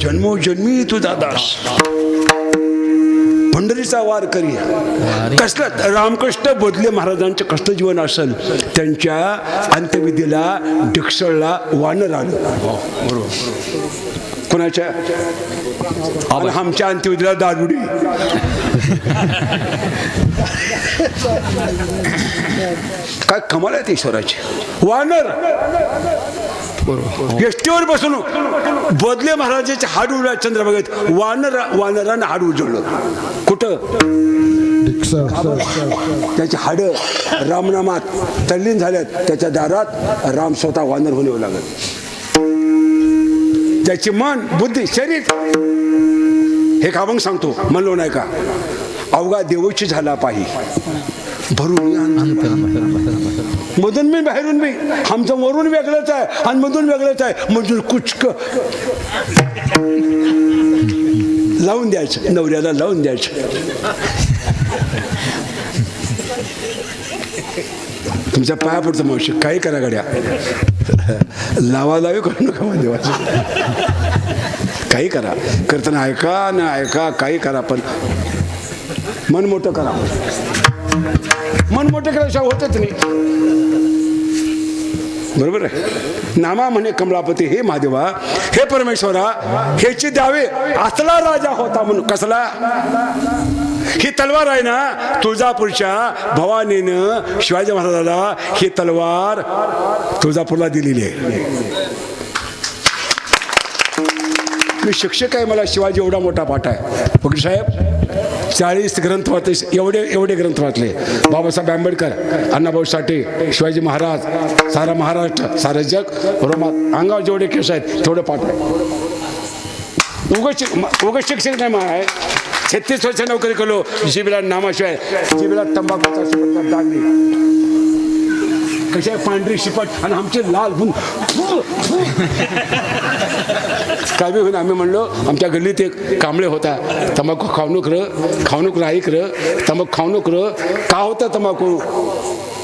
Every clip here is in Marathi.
जन्मोजन्मी तुझा दास पंढरीचा वार करी कसलं रामकृष्ण बोधले महाराजांचं कसलं जीवन असेल त्यांच्या अंत्यविधीला डिक्सळला वानर आलं कोणाच्या? आणि आमच्या अंत्यविधीला दारुडी. काय कमाल आहे ईश्वराची. वानर. एसटीवर बसून. बदले महाराजाचे हाड उडला चंद्रभागेत. वानर वानरानं हाड उजळलं. कुठं? त्याची हाड रामनामात तल्लीन झाल्यात. त्याच्या दारात राम स्वतः वानर होणे लागत त्याची मन बुद्धी शरीर हे का मग सांगतो? म्हणलो नाही का? अवघा देवची झाला पाहिजे भरून मधून मी बाहेरून मी. आमचं वरून वेगळंच आहे आणि मधून वेगळंच आहे. मधून कुचक. लावून द्यायचं. नवऱ्याला लावून द्यायचं. तुमच्या पाया पडतो मावशी. काही करा गाड्या. लावा लावी करू नका मग देवाचं. काही करा. करताना ऐका ना ऐका काही करा पण मन मोठं करा. मन मोठे करायच्या होतच नाही. बरोबर आहे? नामा म्हणे कमलापती हे महादेवा हे परमेश्वरा ह्याची द्यावे असला राजा होता म्हणून. कसला? ही तलवार आहे ना तुळजापूरच्या भवानीनं शिवाजी महाराजाला ही तलवार तुळजापूरला दिलेली आहे. मी शिक्षक आहे मला शिवाजी एवढा मोठा पाठ आहे. फकीर साहेब चाळीस ग्रंथ वाचले एवढे एवढे ग्रंथ वाचले. बाबासाहेब आंबेडकर अण्णाभाऊ साठे शिवाजी महाराज सारा महाराष्ट्र सारं जग रोमात. अंगावर जेवढे केस आहेत तेवढं पाठ आहे. उगच उगच शिक्षक नाही मा आहे. छत्तीस वर्ष नोकरी केलो जिबीला नामाशिवाय जिबीला तंबाखूचा शिपट कशा पांढरी शिपट आणि आमचे लाल होऊन काय बी होईन आम्ही म्हणलो आमच्या गल्लीत एक कांबळे होता. तंबाखू खावणूक र खावणूक नको र तंबाखू खावणूक र. का होता तंबाखू?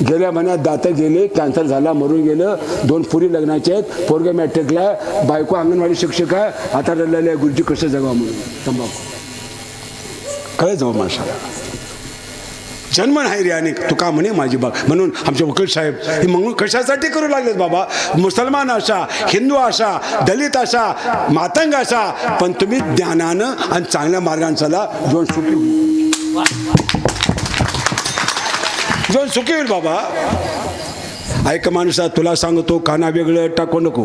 गेल्या महिन्यात दात गेले कॅन्सर झाला मरून गेलं. दोन पुरी लग्नाचे आहेत. पोरग मॅट्रिकला बायको अंगणवाडी शिक्षक आहे. आता रडलेले गुरुजी कसं जगावं म्हणून? तंबाखू. कळे जाऊ माणसाला. जन्म नाही रे आणि तू का म्हणे माझी बाग म्हणून आमचे वकील साहेब हे म्हणून कशासाठी करू लागलेत बाबा? मुसलमान असा हिंदू असा दलित असा मातंग असा पण तुम्ही ज्ञानानं आणि चांगल्या मार्गाने चला जोन सुखी. जोन सुखी होईल बाबा. ऐक माणसा तुला सांगतो काना वेगळं टाकू नको.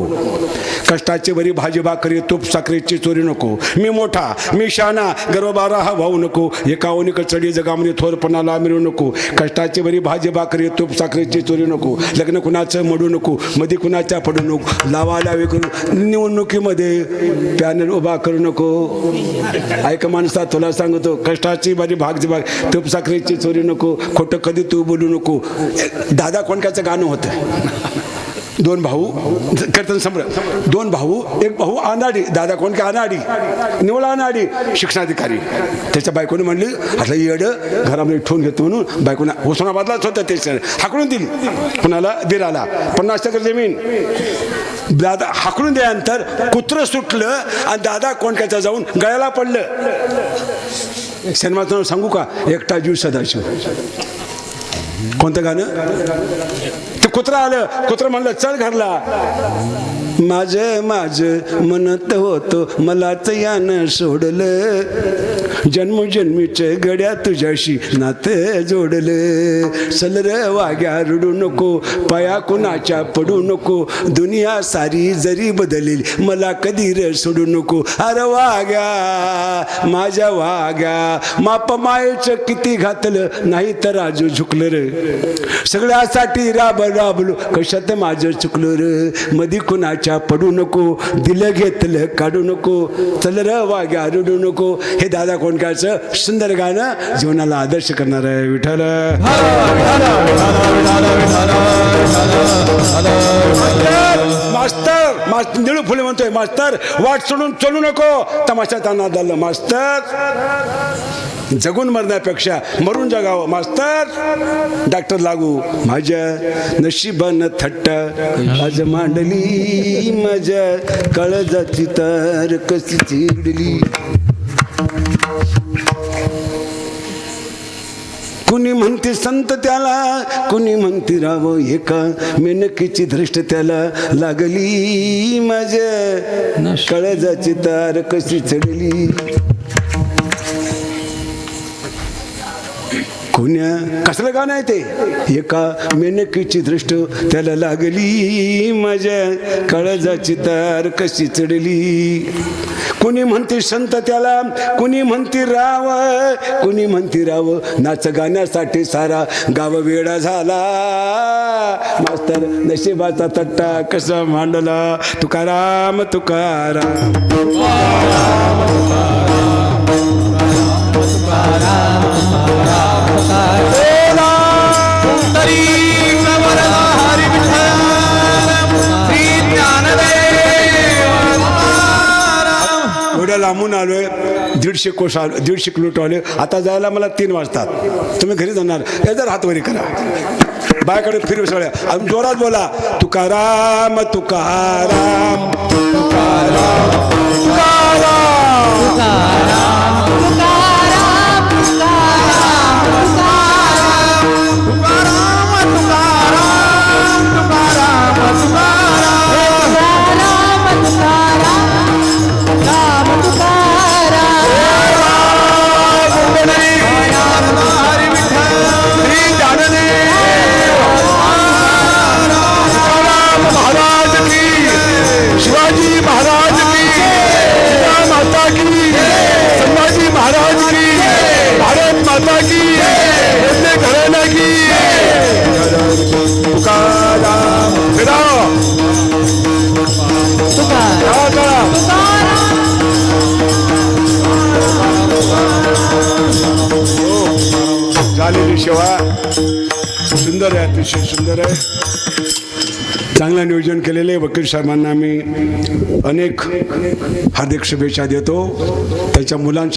कष्टाची बरी भाजी भाकरी तूप साखरेची चोरी नको. मी मोठा मी शाना गर्वबारा हा भाऊ नको. एकावनी चढी जगामध्ये थोरपणाला मिळू नको. कष्टाची बरी भाजी भाकरी तूप साखरेची चोरी नको. लग्न कुणाचं मडू नको मध्ये कुणाच्या पडू नको. लावा लावे करू निवडणुकीमध्ये पॅनल उभा करू नको. ऐक माणसा तुला सांगतो कष्टाची बरी भाग भाग तूप साखरेची चोरी नको. खोटं कधी तू बोलू नको. दादा कोणक्याचं गाणं होतं? दोन भाऊ कीर्तन सम्राट दोन भाऊ एक भाऊ अनाडी दादा कोण? का अनाडी निवळ अनाडी शिक्षणाधिकारी. त्याच्या बायकोने म्हणली आता येड घरामध्ये ठेवून घेतो म्हणून बायकोने उस्मानाबादलाच होता त्याच्या हाकडून दिली. कुणाला? दिराला. पन्नास टक्के जमीन. दादा हाकडून दिल्यानंतर कुत्रं सुटलं आणि दादा कोणक्याचा जाऊन गळ्याला पडलं. सिनेमाचं नाव सांगू का? एकटा जीव सदाशिव. कोणतं गाणं? ते कुत्रा आलं कुत्र म्हणलं चल घरला. माझ माझ म्हणत होतो मलाच यानं सोडलं. जन्मोजन्मीचे गड्या तुझ्याशी नातं जोडलं. सलर वाग्या रडू नको पाया कुणाच्या पडू नको. दुनिया सारी जरी बदलेल मला कधी र सोडू नको. अरे वाग्या माझ्या वाग्या माप मायेचं किती घातलं नाही तर आजू झुकलं र. सगळ्यासाठी राब राबलो कशात माझं चुकलो र मधी कुणाच्या पडू नको दिलं घेतलं काढू नको चल र वाग्या रडू नको हे दादा कोणकाचं सुंदर गाणं जीवनाला आदर्श करणार आहे विठ्ठल मास्तर मास्त निळू फुले म्हणतोय मास्तर वाट सोडून चलू नको. तमाशात नादालं मास्तर. जगून मरण्यापेक्षा मरून जगावं मास्तर. डॉक्टर लागू माझ्या नशिबान थट्ट. आज मांडली माझ्या कळजाची तर कशी चिडली. कुणी म्हणते संत त्याला कुणी म्हणते राव एका. मेनकीची दृष्ट त्याला लागली. माझ्या कळजाची तार कशी चढली? कुण्या कसलं गाणं आहे ते? एका मेनकीची दृष्ट त्याला लागली. माझ्या काळजाची तार कशी चढली? कुणी म्हणते संत त्याला कुणी म्हणते राव कुणी म्हणते राव नाच गाण्यासाठी सारा गाव वेळा झाला. मास्तर नशिबाचा तट्टा कसा मांडला? तुकाराम तुकाराम. एवढ्या लांबून आलोय दीडशे कोस आलो दीडशे किलोमीटर आले. आता जायला मला तीन वाजतात. तुम्ही घरी जाणार हे जर हातवरी करा. बायकडे फिर सगळ्या. अजून जोरात बोला. तुकाराम तुकाराम तुकाराम तुकाराम. झालेली सेवा. सुंदर आहे अतिशय सुंदर आहे. चांगलं नियोजन केलेलं आहे वकील साहेबांना मी अनेक हार्दिक शुभेच्छा देतो. त्याच्या मुलांच्या